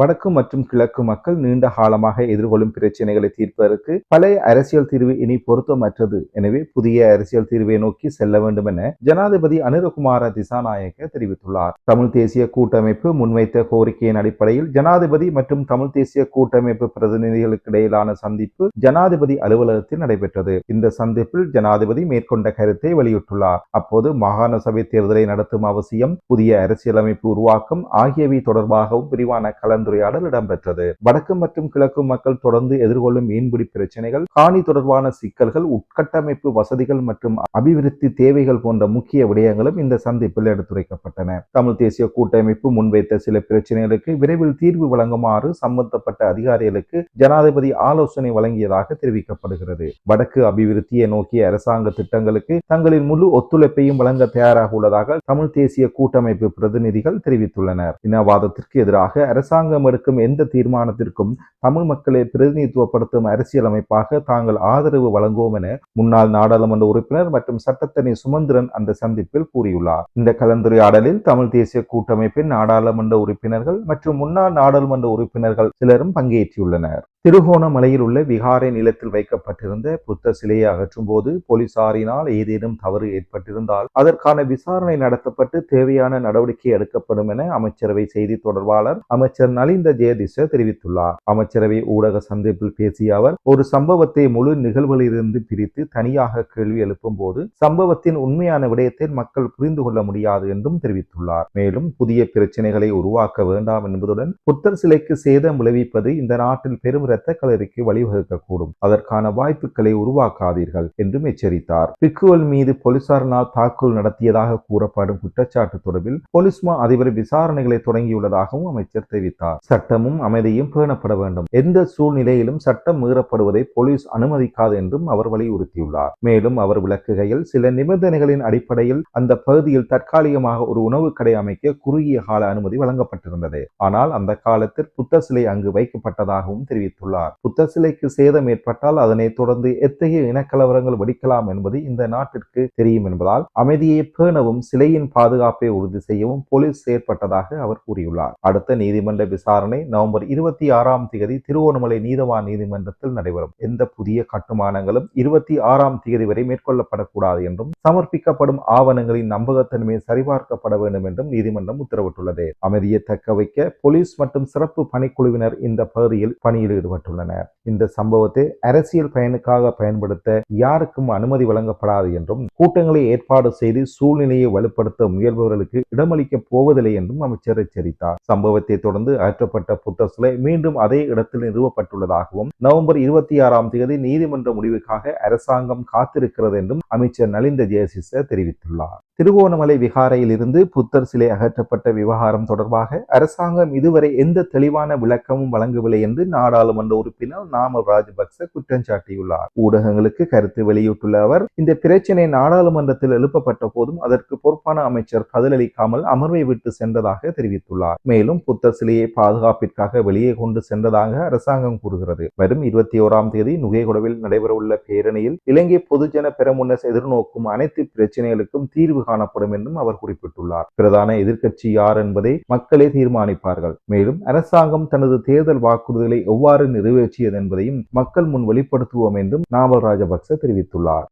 வடக்கு மற்றும் கிழக்கு மக்கள் நீண்ட காலமாக எதிர்கொள்ளும் பிரச்சனைகளை தீர்ப்பதற்கு பழைய அரசியல் தீர்வு இனி பொருத்தமற்றது. எனவே புதிய அரசியல் தீர்வை நோக்கி செல்ல வேண்டும் என ஜனாதிபதி அனுரகுமார திசாநாயக்க தெரிவித்துள்ளார். தமிழ் தேசிய கூட்டமைப்பு முன்வைத்த கோரிக்கையின் அடிப்படையில் ஜனாதிபதி மற்றும் தமிழ் தேசிய கூட்டமைப்பு பிரதிநிதிகளுக்கு இடையிலான சந்திப்பு ஜனாதிபதி அலுவலகத்தில் நடைபெற்றது. இந்த சந்திப்பில் ஜனாதிபதி மேற்கொண்ட கருத்தை வெளியிட்டுள்ளார். அப்போது மாகாண சபை தேர்தலை நடத்தும் அவசியம் புதிய அரசியலமைப்பு உருவாக்கம் ஆகியவை தொடர்பாகவும் விரிவான கலந்துரையாடல் இடம்பெற்றது வடக்கு மற்றும் கிழக்கு மக்கள் தொடர்ந்து எதிர்கொள்ளும் மீன்பிடி பிரச்சனைகள் காணி தொடர்பான சிக்கல்கள் உட்கட்டமைப்பு வசதிகள் மற்றும் அபிவிருத்தி தேவைகள் போன்ற முக்கிய விடயங்களும் இந்த சந்திப்பில் எடுத்துரைக்கப்பட்டன. தமிழ் தேசிய கூட்டமைப்பு முன்வைத்த சில பிரச்சனைகளுக்கு விரைவில் தீர்வு வழங்குமாறு சம்பந்தப்பட்ட அதிகாரிகளுக்கு ஜனாதிபதி ஆலோசனை வழங்கியதாக தெரிவிக்கப்படுகிறது. வடக்கு அபிவிருத்தியை நோக்கிய அரசாங்க திட்டங்களுக்கு தங்களின் முழு ஒத்துழைப்பையும் வழங்க தயாராக உள்ளதாக தமிழ் தேசிய கூட்டமைப்பு பிரதிநிதிகள் தெரிவித்துள்ளனர். இனவாதத்திற்கு எதிராக அரசாங்க அரசாங்கம் எடுக்கும் எந்த தீர்மானத்திற்கும் தமிழ் மக்களை பிரதிநிதித்துவப்படுத்தும் அரசியலமைப்பாக தாங்கள் ஆதரவு வழங்குவோம் என முன்னாள் நாடாளுமன்ற உறுப்பினர் மற்றும் சட்டத்தனி சுமந்திரன் அந்த சந்திப்பில் கூறியுள்ளார். இந்த கலந்துரையாடலில் தமிழ் தேசிய கூட்டமைப்பின் நாடாளுமன்ற உறுப்பினர்கள் மற்றும் முன்னாள் நாடாளுமன்ற உறுப்பினர்கள் சிலரும் பங்கேற்றுள்ளனர் திருகோணமலையில் உள்ள விகாரை நிலத்தில் வைக்கப்பட்டிருந்த புத்த சிலையை அகற்றும் போது போலீசாரினால் ஏதேனும் தவறு ஏற்பட்டிருந்தால் அதற்கான விசாரணை நடத்தப்பட்டு தேவையான நடவடிக்கை எடுக்கப்படும் என அமைச்சரவை செய்தி தொடர்பாளர் அமைச்சர் நலிந்த ஜெயதிஷ தெரிவித்துள்ளார். அமைச்சரவை ஊடக சந்திப்பில் பேசிய அவர் ஒரு சம்பவத்தை முழு நிகழ்வுகளிலிருந்து பிரித்து தனியாக கேள்வி எழுப்பும் போது சம்பவத்தின் உண்மையான விடயத்தை மக்கள் புரிந்து கொள்ள முடியாது என்றும் தெரிவித்துள்ளார். மேலும் புதிய பிரச்சனைகளை உருவாக்க வேண்டாம் என்பதுடன் புத்தர் சிலைக்கு சேதம் விளைவிப்பது இந்த நாட்டில் பெரும் இரத்த களரிக்கு வழிவகுக்கக்கூடும். அதற்கான வாய்ப்புகளை உருவாக்காதீர்கள் என்றும் எச்சரித்தார். பிக்குவல் மீது போலீசாரினால் தாக்குதல் நடத்தியதாக கூறப்படும் குற்றச்சாட்டு தொடர்பில் போலீஸ் மா அதிபர் விசாரணைகளை தொடங்கியுள்ளதாகவும் அமைச்சர் தெரிவித்தார். சட்டமும் அமைதியும் பேணப்பட வேண்டும். எந்த சூழ்நிலையிலும் சட்டம் மீறப்படுவதை போலீஸ் அனுமதிக்காது என்றும் அவர் வலியுறுத்தியுள்ளார். மேலும் அவர் விளக்குகையில் சில நிபந்தனைகளின் அடிப்படையில் அந்த பகுதியில் தற்காலிகமாக ஒரு உணவு கடை அமைக்க குறுகிய கால அனுமதி வழங்கப்பட்டிருந்தது. ஆனால் அந்த காலத்தில் புத்த சிலை அங்கு வைக்கப்பட்டதாகவும் தெரிவித்தார். தெரிவித்துள்ளார் புத்த சிலைக்கு சேதம் ஏற்பட்டால் அதனை தொடர்ந்து எத்தகைய இனக்கலவரங்கள் வெடிக்கலாம் என்பது இந்த நாட்டிற்கு தெரியும் என்பதால் அமைதியை பேணவும் சிலையின் பாதுகாப்பை உறுதி செய்யவும் போலீஸ் செயற்பட்டதாக அவர் கூறியுள்ளார். அடுத்த நீதிமன்ற விசாரணை நவம்பர் இருபத்தி ஆறாம் தேதி திருவோணமலை நீதவான் நீதிமன்றத்தில் நடைபெறும். எந்த புதிய கட்டுமானங்களும் இருபத்தி ஆறாம் தேதி வரை மேற்கொள்ளப்படக்கூடாது என்றும் சமர்ப்பிக்கப்படும் ஆவணங்களின் நம்பகத்தன்மை சரிபார்க்கப்பட வேண்டும் என்றும் நீதிமன்றம் உத்தரவிட்டுள்ளது. அமைதியை தக்க வைக்க போலீஸ் மற்றும் சிறப்பு பணிக்குழுவினர் இந்த பகுதியில் பணியில் ஈடுபட்டுள்ளனர் இந்த சம்பவத்தை அரசியல் பயனுக்காக பயன்படுத்த யாருக்கும் அனுமதி வழங்கப்படாது என்றும் கூட்டங்களை ஏற்பாடு செய்து சூழ்நிலையை வலுப்படுத்த முயல்பவர்களுக்கு இடமளிக்கப் போவதில்லை என்றும் அமைச்சர் எச்சரித்தார். சம்பவத்தை தொடர்ந்து அகற்றப்பட்ட புத்த சிலை மீண்டும் அதே இடத்தில் நிறுவப்பட்டுள்ளதாகவும் நவம்பர் இருபத்தி ஆறாம் தேதி நீதிமன்ற முடிவுக்காக அரசாங்கம் காத்திருக்கிறது என்றும் அமைச்சர் நலிந்த ஜெயசிச தெரிவித்துள்ளார். திருகோணமலை விகாரையில் இருந்து புத்தர் சிலை அகற்றப்பட்ட விவகாரம் தொடர்பாக அரசாங்கம் இதுவரை எந்த தெளிவான விளக்கமும் வழங்கவில்லை என்று நாடாளுமன்ற உறுப்பினர் நாமல் ராஜபக்ச குற்றம் சாட்டியுள்ளார். ஊடகங்களுக்கு கருத்து வெளியிட்டுள்ள அவர் இந்த பிரச்சனை நாடாளுமன்றத்தில் எழுப்பப்பட்ட போதும் அதற்கு பொறுப்பான அமைச்சர் பதிலளிக்காமல் அமர்வை விட்டு சென்றதாக தெரிவித்துள்ளார். மேலும் புத்தர் சிலையை பாதுகாப்பிற்காக வெளியே கொண்டு சென்றதாக அரசாங்கம் கூறுகிறது. வரும் இருபத்தி ஓராம் தேதி நுகைகுடவில் நடைபெறவுள்ள பேரணியில் இலங்கை பொதுஜன பெரமுன்னஸ் எதிர்நோக்கும் அனைத்து பிரச்சனைகளுக்கும் தீர்வு காணப்படும் என்றும் அவர் குறிப்பிட்டுள்ளார். பிரதான எதிர்க்கட்சி யார் என்பதை மக்களே தீர்மானிப்பார்கள். மேலும் அரசாங்கம் தனது தேர்தல் வாக்குறுதிகளை எவ்வாறு நிறைவேற்றியது என்பதையும் மக்கள் முன் வெளிப்படுத்துவோம் என்றும் நாமல் ராஜபக்ச தெரிவித்துள்ளார்.